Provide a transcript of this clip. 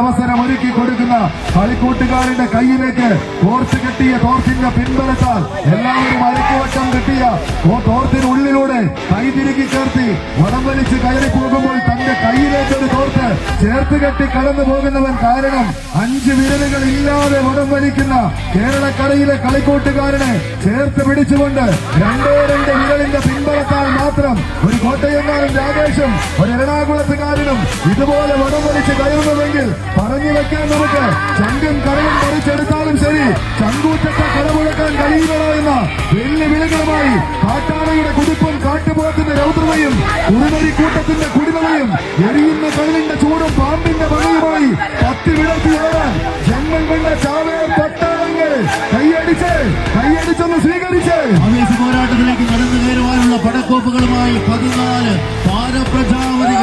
അവസരം ഒരുക്കി കൊടുക്കുന്ന കളിക്കൂട്ടുകാരുടെ കയ്യിലേക്ക് കോർച്ച് കെട്ടിയ തോർത്തിന്റെ പിൻബലത്താൽ എല്ലാവരും അരക്കുവട്ടം കിട്ടിയ ഓ തോർത്തിനുള്ളിലൂടെ കൈ തിരുകി ചേർത്തി വടം വലിച്ച് കയറി പോകുമ്പോൾ തന്റെ കയ്യിലേക്ക് ഒരു തോർത്ത് ചേർത്ത് കെട്ടി കടന്നു പോകുന്നവൻ കാരണം അഞ്ച് വിരലുകൾ ഇല്ലാതെ വടം വലിക്കുന്ന കേരളക്കരയിലെ കളിക്കൂട്ടുകാരനെ ചേർത്ത് പിടിച്ചുകൊണ്ട് രണ്ടേ രണ്ട് വിരലിന്റെ പിൻബലത്താൽ മാത്രം രാജേഷും ഒരു എറണാകുളത്തുകാരനും ഇതുപോലെ വടം വലിച്ച് കയറുന്നുവെങ്കിൽ പറഞ്ഞു വെക്കാൻ നമുക്ക് ചങ്കും കരവും പറിച്ചെടുത്താലും ശരി. ചങ്കൂറ്റത്തെ കടമുഴക്കാൻ കഴിയുന്നതായിരുന്ന വെല്ലുവിളികളുമായി കാട്ടാനയുടെ കുതിപ്പും കാട്ടുപോത്തിന്റെ രൗദ്രതയും കുറുനരിക്കൂട്ടത്തിന്റെ കുടിമലയും എരിയുന്ന കടലിന്റെ ചൂടും പാമ്പിന്റെ പകയുമായി പത്തി ഏറാൻ ജന്മം കണ്ട ചാവേ പട്ടാളങ്ങൾ കൈയടിച്ച് കൈയടിച്ചൊന്ന് സ്വീകരിച്ച്. പോരാട്ടത്തിലേക്ക് പടക്കോപ്പുകളുമായി പതിനാല് ആറ്റുപുറത്തിന്റെ